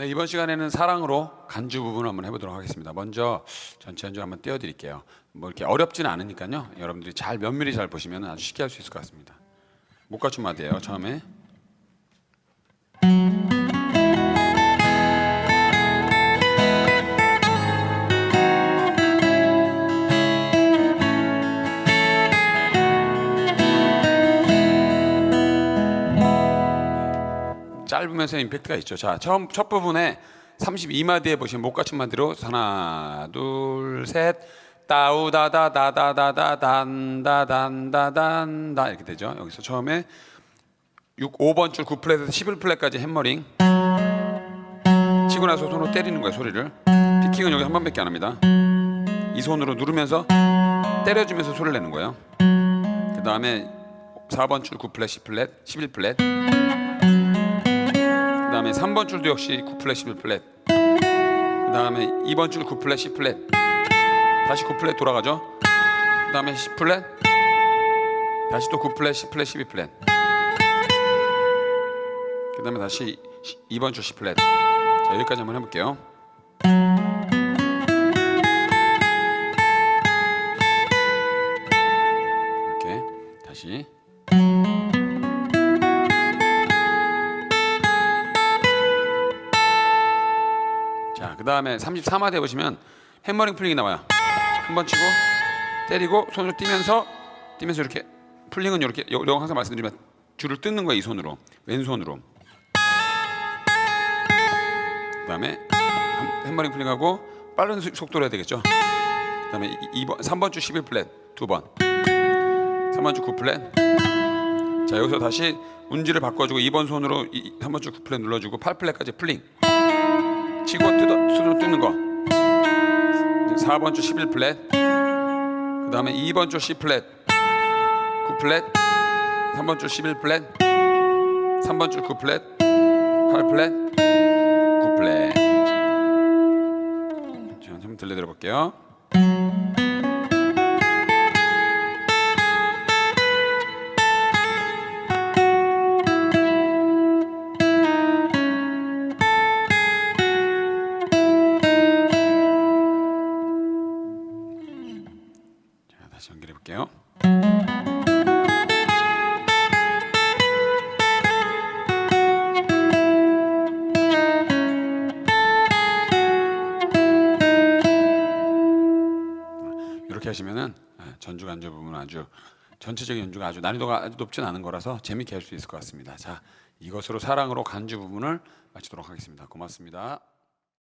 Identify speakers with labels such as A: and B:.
A: 네, 이번 시간에는 사랑으로 간주 부분을 한번 해보도록 하겠습니다. 먼저 전체 연주 한번 띄워드릴게요. 뭐 이렇게 어렵지는 않으니까요. 여러분들이 잘 면밀히 잘 보시면 아주 쉽게 할 수 있을 것 같습니다. 못 갖춘 마디예요. 처음에 짧으면서 임팩트가 있죠. 자, 처음 첫 부분에 32마디에 보시면 못 갖춘 마디로 하나, 둘, 셋, 따우다다다다다다 단다단다단다 이렇게 되죠. 여기서 처음에 6, 5번 줄 9플랫에서 11플랫까지 hä머링. 치고 나서 손으로 때리는 거예요 소리를. 피킹은 여기 한 번밖에 안 합니다. 이 손으로 누르면서 때려주면서 소리를 내는 거예요. 그 다음에 4번 줄 9플랫 10플랫 11플랫. 그 다음에 3번 줄도 역시 9플랫 11플랫. 그 다음에 2번 줄 9플랫 10플랫. 다시 9플랫 돌아가죠? 그 다음에 10플랫. 다시 또 9플랫 10플랫 12플랫. 그 다음에 다시 2번 줄 10플랫. 자 여기까지 한번 해볼게요. 이렇게 다시 그 다음에 33화대 보시면 hä머링 풀링이 나와요. 한 번 치고 때리고 손으로 뛰면서 뛰면서 이렇게 풀링은 이렇게 요, 요 항상 말씀드리면 줄을 뜯는 거예요 이 손으로 왼손으로. 그 다음에 hä머링 풀링하고 빠른 수- 속도로 해야 되겠죠. 그 다음에 2번, 3번 주 11 플랫 두 번. 3번 주 9 플랫. 자 여기서 다시 운지를 바꿔주고 2번 손으로 3번 주 9 플랫 눌러주고 8 플랫까지 풀링. 치고 뜯어 손으로 뜯는 거. 4번 줄 11 플랫. 그 다음에 2번 줄 C 플랫. 9 플랫. 3번 줄 11 플랫. 3번 줄 9플랫. 8 플랫. 9 플랫. 자, 한번 들려드려 볼게요. 볼게요. 이렇게 하시면은 아, 전주 간주 부분 아주 전체적인 연주가 아주 난이도가 아주 높진 않은 거라서 재밌게 할 수 있을 것 같습니다. 자, 이것으로 사랑으로 간주 부분을 마치도록 하겠습니다. 고맙습니다.